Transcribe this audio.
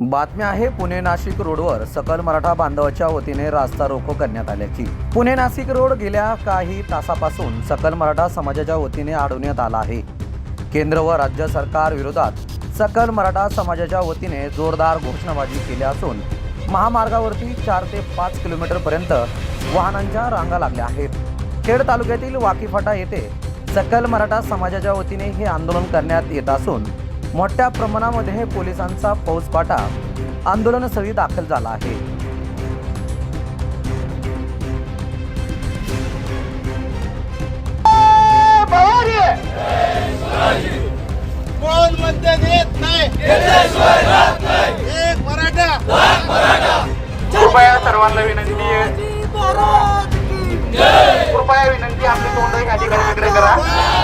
बातमी आहे पुणे नाशिक रोडवर सकल मराठा बांधवाच्या वतीने रास्ता रोको करण्यात आल्याची. पुणे नाशिक रोड गेल्या काही तासापासून सकल मराठा समाजाच्या वतीने अडवण्यात आला आहे. केंद्र व राज्य सरकार विरोधात सकल मराठा समाजाच्या वतीने जोरदार घोषणाबाजी केली असून महामार्गावरती चार ते पाच किलोमीटरपर्यंत वाहनांच्या रांगा लागल्या आहेत. खेड तालुक्यातील वाकीफाटा येथे सकल मराठा समाजाच्या वतीने हे आंदोलन करण्यात येत असून मोठ्या प्रमाणामध्ये पोलिसांचा फौजफाटा आंदोलनस्थळी दाखल झाला आहे. कोण म्हणते देत नाही? एक मराठा. कृपया सर्वांना विनंती आहे. कृपया विनंती आपली तोंड एक अधिकाऱ्याकडे करा.